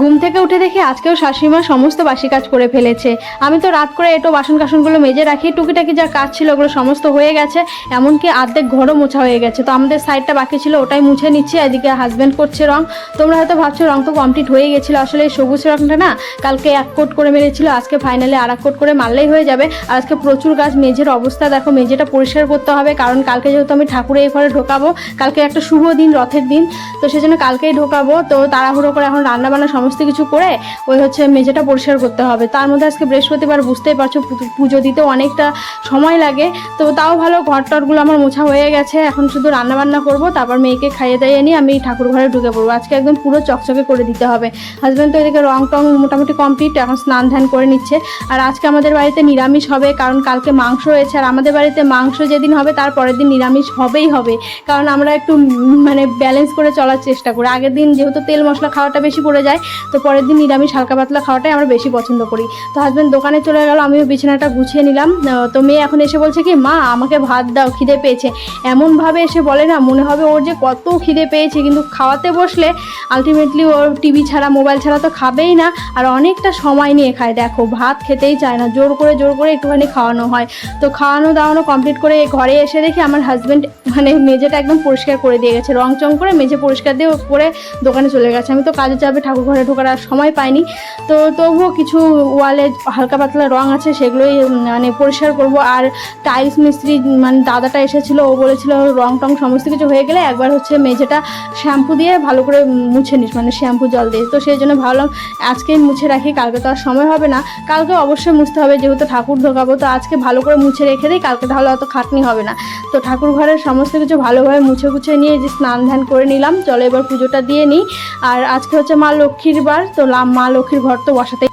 ঘুম থেকে উঠে দেখি আজকেও শাশুড়িমা সমস্ত বাসি কাজ করে ফেলেছে। আমি তো রাত করে এটো বাসন কাসনগুলো মেজে রাখি, টুকিটাকি যা কাজ ছিল ওগুলো সমস্ত হয়ে গেছে, এমনকি অর্ধেক ঘরও মোছা হয়ে গেছে। তো আমাদের সাইডটা বাকি ছিল, ওটাই মুছে নিচ্ছি, এদিকে হাজব্যান্ড করছে রং। তোমরা হয়তো ভাবছ রং তো কমপ্লিট হয়ে গেছিল, আসলে এই সবুজ রংটা না কালকে এক কোট করে মেরেছিল, আজকে ফাইনালি আর এক কোট করে মারলেই হয়ে যাবে। আর আজকে প্রচুর গাছ, মেঝের অবস্থা দেখো, মেঝেটা পরিষ্কার করতে হবে, কারণ কালকে যেহেতু আমি ঠাকুরের ঘরে ঢোকাবো, কালকে একটা শুভ দিন, রথের দিন, তো সেজন্য কালকেই ঢোকাবো। তো তাড়াহুড়ো করে এখন রান্না বান্না সমস্ত কিছু করে ওই হচ্ছে মেঝেটা পরিষ্কার করতে হবে। তার মধ্যে আজকে বৃহস্পতিবার বুঝতেই পারছ পুজো দিতেও অনেকটা সময় লাগে। তো তাও ভালো ঘর টরগুলো আমার মোছা হয়ে গেছে, এখন শুধু রান্না বান্না করব, তারপর মেয়েকে খাইয়ে দাইয়ে নিয়ে আমি ঠাকুর ঘরে ঢুকে পড়ব। আজকে একদম পুরো চকচকে করে দিতে হবে। হাজব্যান্ড তো এদিকে রং টং মোটামুটি কমপ্লিট এখন স্নান ধ্যান করে নিচ্ছে। আর আজকে আমাদের বাড়িতে নিরামিষ হবে, কারণ কালকে মাংস রয়েছে। আর আমাদের বাড়িতে মাংস যেদিন হবে, তার পরের দিন নিরামিষ হবেই হবে। কারণ আমরা একটু মানে ব্যালেন্স করে চলার চেষ্টা করি। আগের দিন যেহেতু তেল মশলা খাওয়াটা বেশি পড়ে যায় তো পরের দিন নিরামিষ হালকা পাতলা খাওয়াটাই আমরা বেশি পছন্দ করি। তো হাজব্যান্ড দোকানে চলে গেল, আমিও বিছানাটা গুছিয়ে নিলাম। তো মেয়ে এখন এসে বলছে কি, মা, আমাকে ভাত দাও, খিদে পেয়েছে। এমনভাবে এসে বলে না, মনে হবে ওর যে কত খিদে পেয়েছে, কিন্তু খাওয়াতে বসলে আলটিমেটলি ওর টিভি ছাড়া মোবাইল ছাড়া তো খাবেই না। আর অনেকটা সময় নিয়ে খায়। দেখো, ভাত খেতেই চায় না, জোর করে জোর করে একটুখানি খাওয়ানো হয়। তো খাওয়ানো, দাওয়ানো কমপ্লিট করে ঘরে এসে দেখি আমার হাজব্যান্ড মানে মেঝেটা একদম পরিষ্কার করে দিয়ে গেছে রং চং করে মেঝে পরিষ্কার দিয়ে করে দোকানে চলে গেছে। আমি তো কাজে যাবে ঠাকুর ঘরে ঢোকার আর সময় পাইনি। তো তবুও কিছু ওয়ালে হালকা পাতলা রং আছে, সেগুলোই মানে পরিষ্কার করব। আর টাইলস মিস্ত্রি মানে দাদাটা এসেছিল, ও বলেছিল রং টং সমস্ত কিছু হয়ে গেলে একবার হচ্ছে মেঝেটা শ্যাম্পু দিয়ে ভালো করে মুছে নিস মানে শ্যাম্পু জল দিয়ে। তো সেই জন্য ভাবলাম আজকেই মুছে রাখি, কালকে তো আর সময় হবে না। কালকে অবশ্যই মুছতে হবে, যেহেতু ঠাকুর ঢোকাবো, তো আজকে ভালো করে মুছে রেখে দিই, কালকে তাহলে অত খাটনি হবে না। তো ঠাকুর ঘরের সমস্ত কিছু ভালোভাবে মুছে গুছে নিয়ে যে স্নান ধ্যান করে নিলাম, চলো এবার পুজোটা দিয়ে নিই। আর আজকে হচ্ছে মা লক্ষ্মীর তো লাম মা লক্ষ্মীর ঘর তো বসাতে